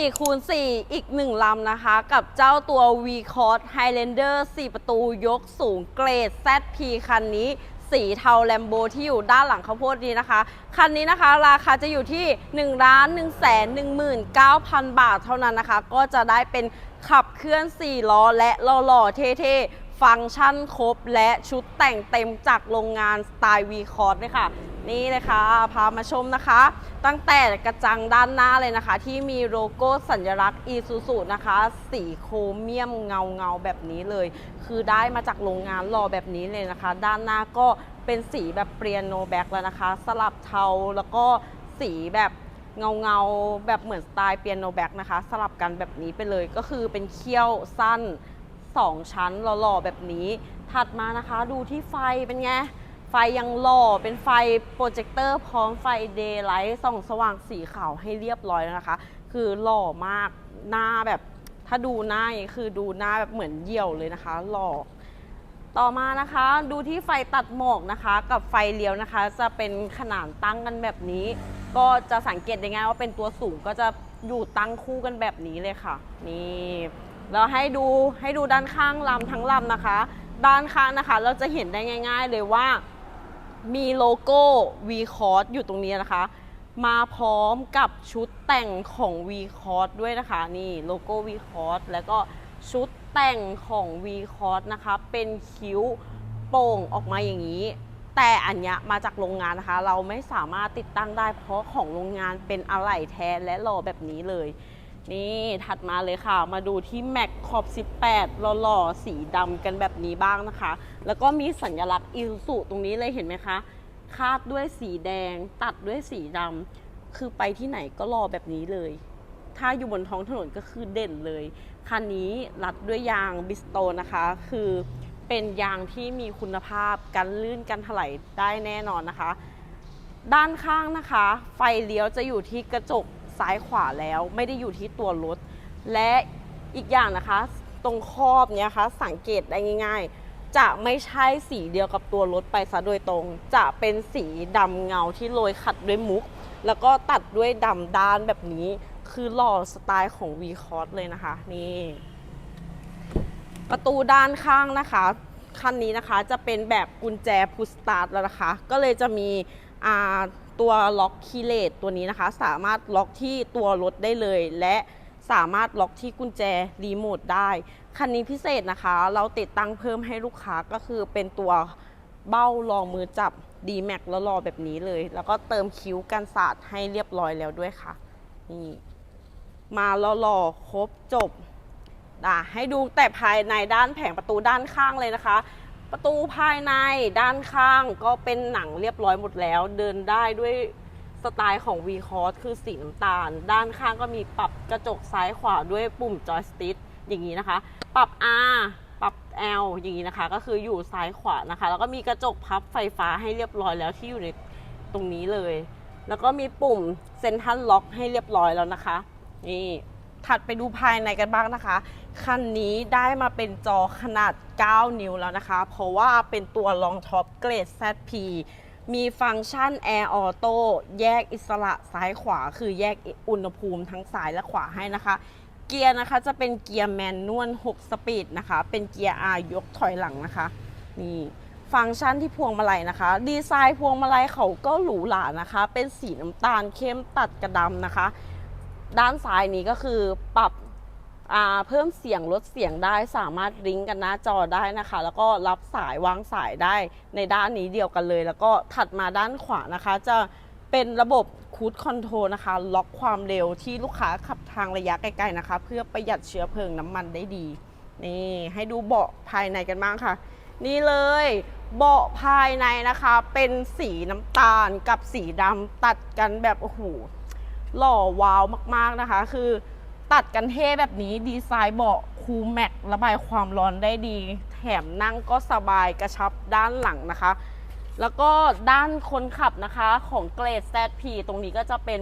4คูณ4อีก 1 ลำนะคะ กับเจ้าตัว v c o s Highlander 4 ประตูยกสูงเกรด ZP คันนี้ สีเทาแลมโบที่อยู่ด้านหลังข้าวโพดนี้นะคะ คันนี้นะคะราคาจะอยู่ที่ 1 ล้าน1แสน19,000 บาทเท่านั้นนะคะ ก็จะได้เป็นขับเคลื่อน 4 ล้อและหล่อๆเท่ๆ ฟังก์ชันครบและชุดแต่งเต็มจากโรงงานสไตล์ v c o s เลยค่ะ นี่เลยค่ะพามาชมนะคะ ตั้งแต่กระจังด้านหน้าเลยนะคะ ที่มีโลโก้สัญลักษณ์ Isuzu นะคะ สีโครเมียมเงาเงาแบบนี้เลย คือได้มาจากโรงงานหล่อแบบนี้เลยนะคะ ด้านหน้าก็เป็นสีแบบเปรียโนแบ็กแล้วนะคะ สลับเทาแล้วก็สีแบบเงาเงาแบบเหมือนสไตล์เปียโนแบ็กนะคะ สลับกันแบบนี้ไปเลยก็คือเป็นเขี้ยวสั้น 2 ชั้นหล่อๆแบบนี้ ถัดมานะคะ ดูที่ไฟเป็นไง ไฟยังหล่อเป็นไฟโปรเจคเตอร์พร้อมไฟเดย์ไลท์ส่องสว่างสีขาวให้เรียบร้อยแล้วนะคะ คือหล่อมากหน้าแบบถ้าดูหน้าคือดูหน้าแบบเหมือนเหี่ยวเลยนะคะ หล่อต่อมานะคะดูที่ไฟตัดหมอกนะคะ กับไฟเลี้ยวนะคะ จะเป็นขนานตั้งกันแบบนี้ ก็จะสังเกตได้ง่ายว่าเป็นตัวสูงก็จะอยู่ตั้งคู่กันแบบนี้เลยค่ะ นี่เราให้ดูให้ดูด้านข้างลำทั้งลำนะคะ ด้านข้างนะคะ เราจะเห็นได้ง่าย ๆ เลยว่า มีโลโก้ v c o s อยู่ตรงนี้นะคะ มาพร้อมกับชุดแต่งของ v c o s ด้วยนะคะ นี่โลโก้ v c o s แล้วก็ชุดแต่งของ v c o s นะคะ เป็นคิ้วโป่งออกมาอย่างนี้ แต่อันเนี้ยมาจากโรงงานนะคะ เราไม่สามารถติดตั้งได้เพราะของโรงงานเป็นอะไหล่แท้และหล่อแบบนี้เลย นี่ถัดมาเลยค่ะ มาดูที่แม็กขอบ 18 หล่อๆ สีดำกันแบบนี้บ้างนะคะ แล้วก็มีสัญลักษณ์อิ u สุตรงนี้เลยเห็นไหมคะ คาดด้วยสีแดง ตัดด้วยสีดำคือไปที่ไหนก็รอแบบนี้เลย ถ้าอยู่บนท้องถนนก็คือเด่นเลย คันนี้รัดด้วยยางบิสโตนะคะ คือเป็นยางที่มีคุณภาพกันลื่นกันถลายได้แน่นอนนะคะ ด้านข้างนะคะ ไฟเลี้ยวจะอยู่ที่กระจก ซ้ายขวาแล้วไม่ได้อยู่ที่ตัวรถ และอีกอย่างนะคะ ตรงครอบเนี้ยคะสังเกตได้ง่าย ๆ จะไม่ใช่สีเดียวกับตัวรถไปซะโดยตรง จะเป็นสีดำเงาที่โรยขัดด้วยมุก แล้วก็ตัดด้วยดำด้านแบบนี้ คือหล่อสไตล์ของ v c o s เลยนะคะนี่ประตูด้านข้างนะคะคันนี้นะคะจะเป็นแบบกุญแจพุชสตาร์ทแล้วนะคะ ก็เลยจะมี ตัวล็อกคีย์เลสตัวนี้นะคะ สามารถล็อกที่ตัวรถได้เลย และสามารถล็อกที่กุญแจรีโมทได้ คันนี้พิเศษนะคะ เราติดตั้งเพิ่มให้ลูกค้าก็คือเป็นตัวเบ้ารองมือจับ d m a x แล้วรอแบบนี้เลย แล้วก็เติมคิ้วกันสาดให้เรียบร้อยแล้วด้วยค่ะ นี่ มาหล่อครบจบอะให้ดูแต่ภายในด้านแผงประตูด้านข้างเลยนะคะ ประตูภายในด้านข้างก็เป็นหนังเรียบร้อยหมดแล้ว เดินได้ด้วยสไตล์ของ v c o s คือสีน้ำตาล ด้านข้างก็มีปรับกระจกซ้ายขวาด้วยปุ่มจอยสติ๊กอย่างนี้นะคะ ปรับ R ปรับ L อย่างนี้นะคะ ก็คืออยู่ซ้ายขวานะคะ แล้วก็มีกระจกพับไฟฟ้าให้เรียบร้อยแล้วที่อยู่ในตรงนี้เลย แล้วก็มีปุ่มเซนทัลล็อกให้เรียบร้อยแล้วนะคะ นี่ ถัดไปดูภายในกันบ้างนะคะ คันนี้ได้มาเป็นจอขนาด 9 นิ้วแล้วนะคะ เพราะว่าเป็นตัวรองท็อปเกรด ZP มีฟังก์ชัน Air Auto แยกอิสระซ้ายขวา คือแยกอุณหภูมิทั้งซ้ายและขวาให้นะคะ เกียร์นะคะจะเป็นเกียร์แมนนวล 6 สปีดนะคะ เป็นเกียร์ R ยกถอยหลังนะคะ นี่ฟังก์ชันที่พวงมาลัยนะคะ ดีไซน์พวงมาลัยเขาก็หรูหรานะคะ เป็นสีน้ำตาลเข้มตัดกระดำนะคะ ด้านซ้ายนี้ก็คือปรับเพิ่มเสียงลดเสียงได้สามารถลิงกันหน้าจอได้นะคะ แล้วก็รับสายวางสายได้ในด้านนี้เดียวกันเลย แล้วก็ถัดมาด้านขวานะคะ จะเป็นระบบคูดคอนโทรลนะคะ ล็อกความเร็วที่ลูกค้าขับทางระยะไกลๆนะคะ เพื่อประหยัดเชื้อเพลิงน้ำมันได้ดีนี่ให้ดูเบาะภายในกันบ้างค่ะ นี่เลยเบาะภายในนะคะ เป็นสีน้ำตาลกับสีดำตัดกันแบบโอ้โห หล่อว้าวมากๆนะคะ คือตัดกันเท่แบบนี้ดีไซน์เบาะคูลแม็กระบายความร้อนได้ดี แถมนั่งก็สบายกระชับด้านหลังนะคะ แล้วก็ด้านคนขับนะคะของเกรด ZP ตรงนี้ก็จะเป็น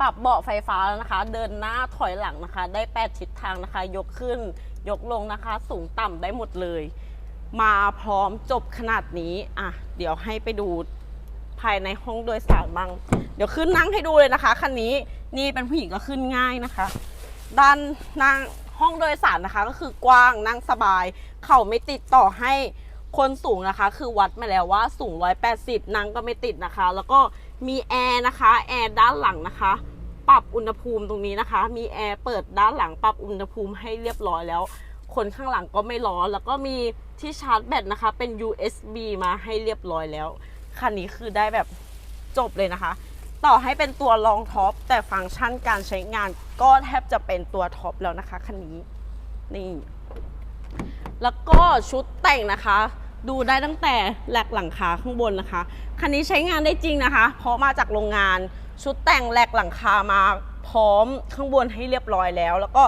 ปรับเบาะไฟฟ้าแล้วนะคะ เดินหน้าถอยหลังนะคะ ได้ 8 ทิศทางนะคะ ยกขึ้น ยกลงนะคะ สูงต่ำได้หมดเลย มาพร้อมจบขนาดนี้ อะ เดี๋ยวให้ไปดู ภายในห้องโดยสารบ้าง เดี๋ยวขึ้นนั่งให้ดูเลยนะคะคันนี้นี่เป็นผู้หญิงก็ขึ้นง่ายนะคะ ด้านนั่งห้องโดยสารนะคะ ก็คือกว้างนั่งสบาย เข่าไม่ติดต่อให้คนสูงนะคะ คือวัดมาแล้วว่าสูง 180 นั่งก็ไม่ติดนะคะ แล้วก็มีแอร์นะคะแอร์ด้านหลังนะคะ ปรับอุณหภูมิตรงนี้นะคะ มีแอร์เปิดด้านหลังปรับอุณหภูมิให้เรียบร้อยแล้ว คนข้างหลังก็ไม่ร้อน แล้วก็มีที่ชาร์จแบตนะคะ เป็น USB มาให้เรียบร้อยแล้ว คันนี้คือได้แบบจบเลยนะคะ ต่อให้เป็นตัวรองท็อปแต่ฟังก์ชันการใช้งานก็แทบจะเป็นตัวท็อปแล้วนะคะคันนี้นี่แล้วก็ชุดแต่งนะคะ ดูได้ตั้งแต่แหลกหลังคาข้างบนนะคะ คันนี้ใช้งานได้จริงนะคะ เพราะมาจากโรงงานชุดแต่งแหลกหลังคามาพร้อมข้างบนให้เรียบร้อยแล้ว แล้วก็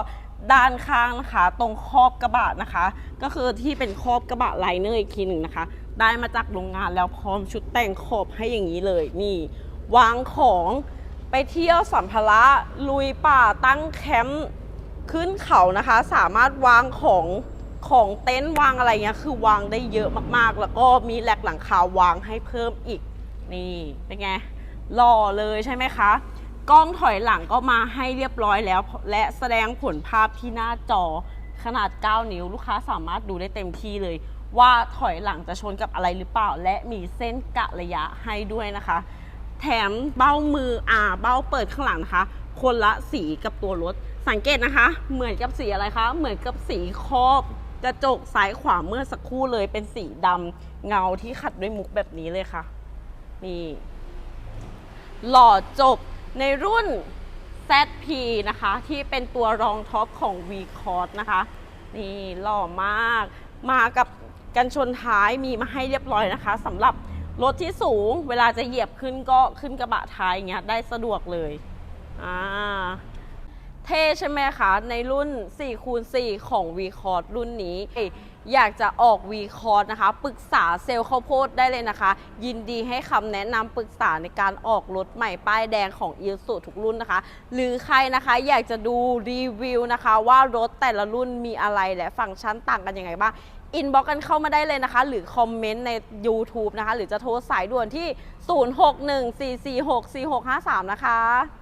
ด้านข้างนะคะ ตรงครอบกระบะนะคะ ก็คือที่เป็นครอบกระบะไลเนอร์อีกทีหนึ่งนะคะ ได้มาจากโรงงานแล้วพร้อมชุดแต่งขอบให้อย่างนี้เลยนี่ วางของไปเที่ยวสัมภาระลุยป่าตั้งแคมป์ขึ้นเขานะคะ สามารถวางของของเต็นท์วางอะไรเงี้ยคือวางได้เยอะมากๆ แล้วก็มีแหลกหลังคาวางให้เพิ่มอีก นี่เป็นไงหล่อเลยใช่ไหมคะ กล้องถอยหลังก็มาให้เรียบร้อยแล้ว และแสดงผลภาพที่หน้าจอขนาด 9 นิ้ว ลูกค้าสามารถดูได้เต็มที่เลย ว่าถอยหลังจะชนกับอะไรหรือเปล่า และมีเส้นกะระยะให้ด้วยนะคะ แถมเบ้ามืออ่าเบ้าเปิดข้างหลังนะคะ คนละสีกับตัวรถ สังเกตนะคะ เหมือนกับสีอะไรคะ เหมือนกับสีครอบกระจกซ้ายขวาเมื่อสักครู่เลยเป็นสีดำเงาที่ขัดด้วยมุกแบบนี้เลยค่ะ นี่ หล่อจบ ในรุ่น ZP นะคะ ที่เป็นตัวรองท็อปของ v c o r d นะคะ นี่หล่อมาก มากับกันชนท้ายมีมาให้เรียบร้อยนะคะสำหรับรถที่สูง เวลาจะเหยียบขึ้นก็ขึ้นกระบะท้ายอย่างเงี้ยได้สะดวกเลย อ่า เท่ใช่ไหมคะ ในรุ่น 4 คูณ 4 ของ v c o r d รุ่นนี้ อยากจะออก v c o r d นะคะ ปรึกษาเซลล์ข้าวโพดได้เลยนะคะ ยินดีให้คำแนะนำปรึกษาในการออกรถใหม่ป้ายแดงของ i l s u ทุกรุ่นนะคะ หรือใครนะคะอยากจะดูรีวิวนะคะ ว่ารถแต่ละรุ่นมีอะไรและฟังก์ชันต่างกันยังไงบ้างอินบ็อกกันเข้ามาได้เลยนะคะ หรือคอมเมนต์ใน YouTube นะคะ หรือจะโทรสายด่วนที่ 0614464653 นะคะ